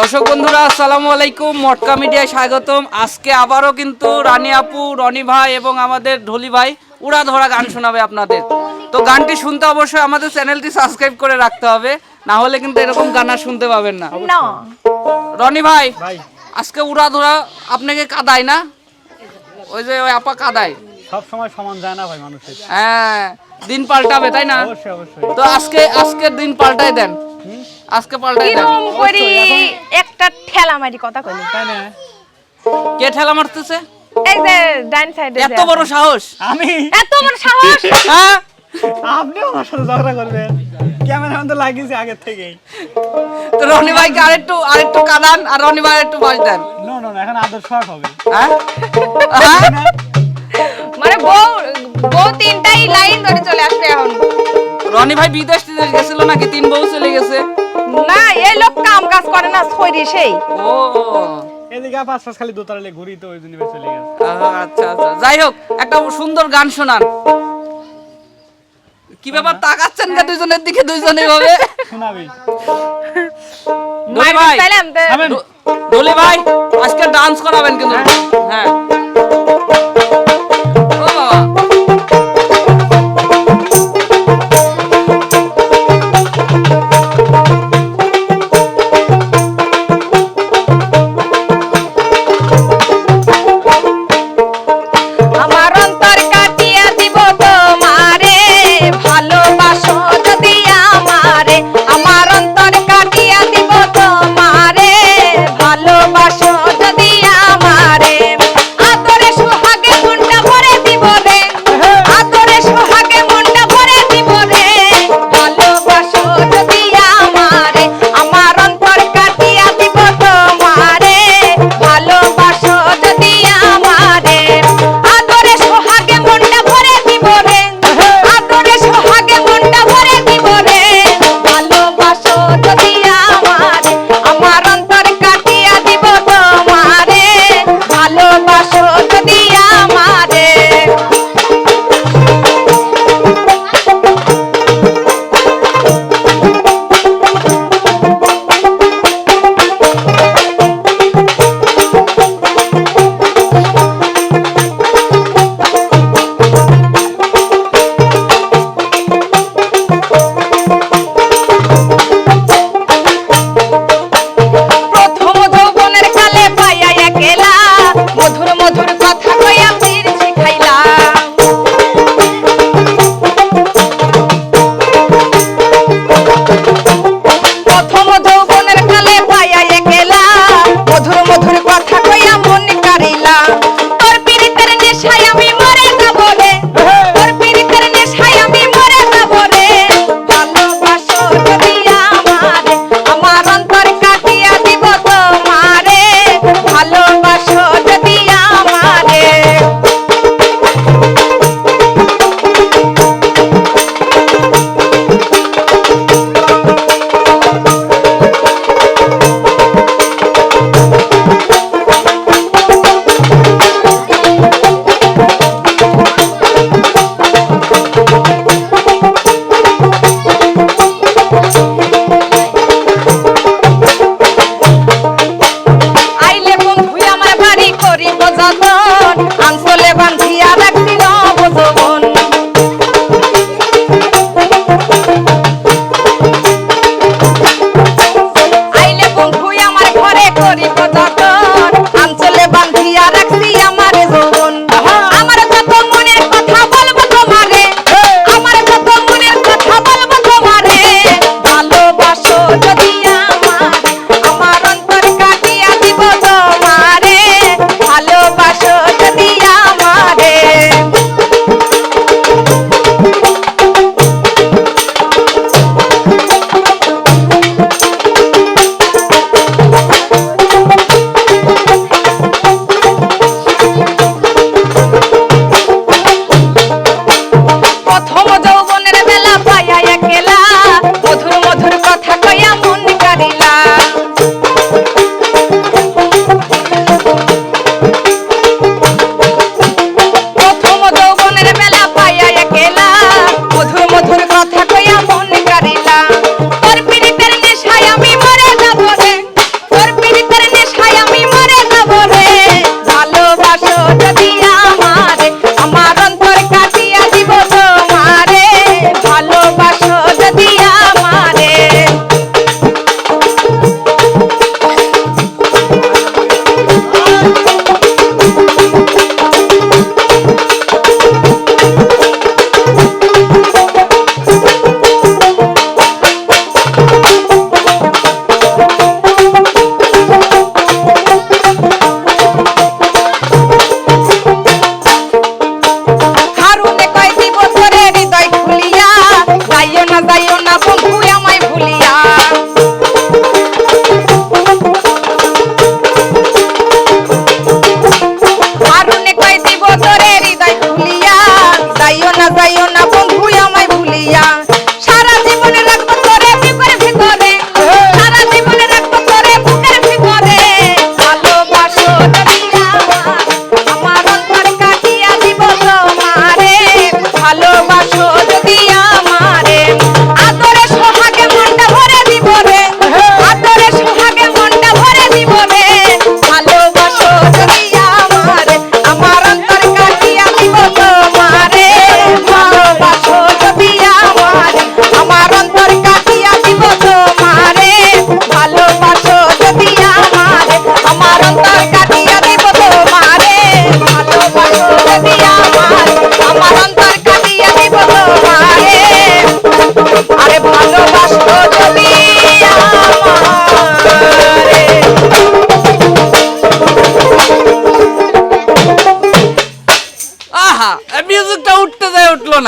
দর্শক বন্ধুরা আসসালামু আলাইকুম মটকা মিডিয়ায় স্বাগতম। আজকে আবারও কিন্তু রানী আপু রনি ভাই এবং আমাদের ঢলি ভাই উড়া ধরা গান শোনাবে আপনাদের। তো গানটি শুনতে অবশ্যই আমাদের চ্যানেলটি সাবস্ক্রাইব করে রাখতে হবে না হলে কিন্তু এরকম গান আর শুনতে পাবেন না। রনি ভাই ভাই। আজকে উড়া ধরা আপনাকে কাদায় না? ওই যে ওই আপা কাদায়। সব সময় সমান যায় না ভাই মানুষের। হ্যাঁ দিন পাল্টাবে তাই না? অবশ্যই অবশ্যই। তো আজকে আজকের দিন পাল্টাই দেন। আজকে পাল্টাই দেন কিরম করি? একটা ঠেলা মারি কথা কইলি। তাই না? কে ঠেলা মারতেছে? এই যে ডাইন সাইডে এত বড় সাহস। আমি? এত বড় সাহস! হ্যাঁ? আপনিও আমার সাথে ঝগড়া করবেন। ক্যামেরা তো লাগিয়েছে আগের থেকেই। তো রনি ভাইকে আরেকটু আরেকটু কাদান আর রনি ভাই একটু বাজ দেন। নো নো এখন আদর শর্ট হবে। হ্যাঁ? হ্যাঁ? মানে বউ বউ তিনটাই লাইন ধরে চলে আসবে এখন। রনি ভাই বিদেশ টিদেশ গেছিল নাকি? তিন বউ চলে গেছে। না এই লোক কাম কাজ করে না ছয়রি সেই। ও। এদিকে পাঁচ পাঁচ খালি দোতারালে ঘুরি তো ওই জন্য চলে গেছে। আচ্ছা আচ্ছা। যাই হোক একটা সুন্দর গান শোনান। কি ব্যাপার তাকাচ্ছেন কে দুইজনের দিকে? দুইজনে ভাবে শোনাবি। ডলি ভাই। ডলি আজকে ডান্স করাবেন কিন্তু। হ্যাঁ।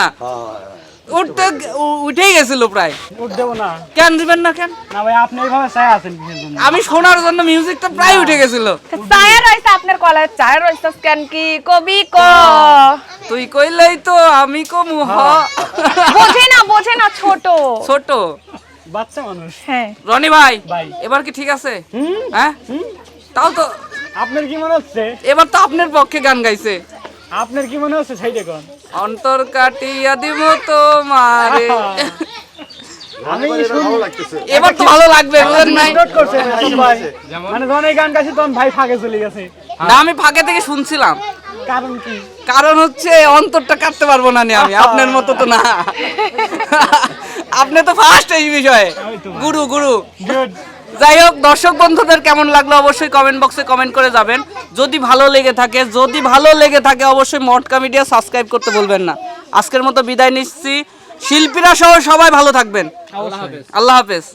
না। উঠতে উঠেই গেছিল প্রায়। না। কেন দিবেন না কেন? না ভাই আপনি এইভাবে চাই আছেন আমি শোনার জন্য মিউজিকটা প্রায় উঠে গেছিল। চায় আপনার চায় রয়েছে কেন কি? কবি ক। তুই কইলেই তো আমি কমু হ। বোঝে না বোঝে না ছোট। ছোট। বাচ্চা মানুষ। হ্যাঁ। রনি ভাই। এবার কি ঠিক আছে? হুম? হ্যাঁ? তাও তো আপনার কি মনে হচ্ছে? এবার তো আপনার পক্ষে গান গাইছে। আপনার কি মনে হচ্ছে সেই দেখুন অন্তর কাটিয়া দিব তোমারে। আমি এবার তো ভালো লাগবে বুঝেন নাই? নোট করছে ভাই। মানে যখন এই গান গাইছি তখন ভাই ফাঁকে চলে গেছে। না আমি ফাঁকে থেকে শুনছিলাম। কারণ কি? কারণ হচ্ছে অন্তরটা কাটতে পারব না নি আমি আপনার মতো তো না। আপনি তো ফার্স্ট এই বিষয়ে। গুরু গুরু। গুড যাই হোক দর্শক বন্ধুদের কেমন লাগল অবশ্যই কমেন্ট বক্সে কমেন্ট করে যাবেন। যদি ভালো লেগে থাকে যদি ভালো লেগে থাকে অবশ্যই মটকা মিডিয়া সাবস্ক্রাইব করতে বলবেন না। আজকের মতো বিদায় নিচ্ছি। শিল্পীরা সহ সবাই ভালো থাকবেন। আল্লাহ হাফেজ।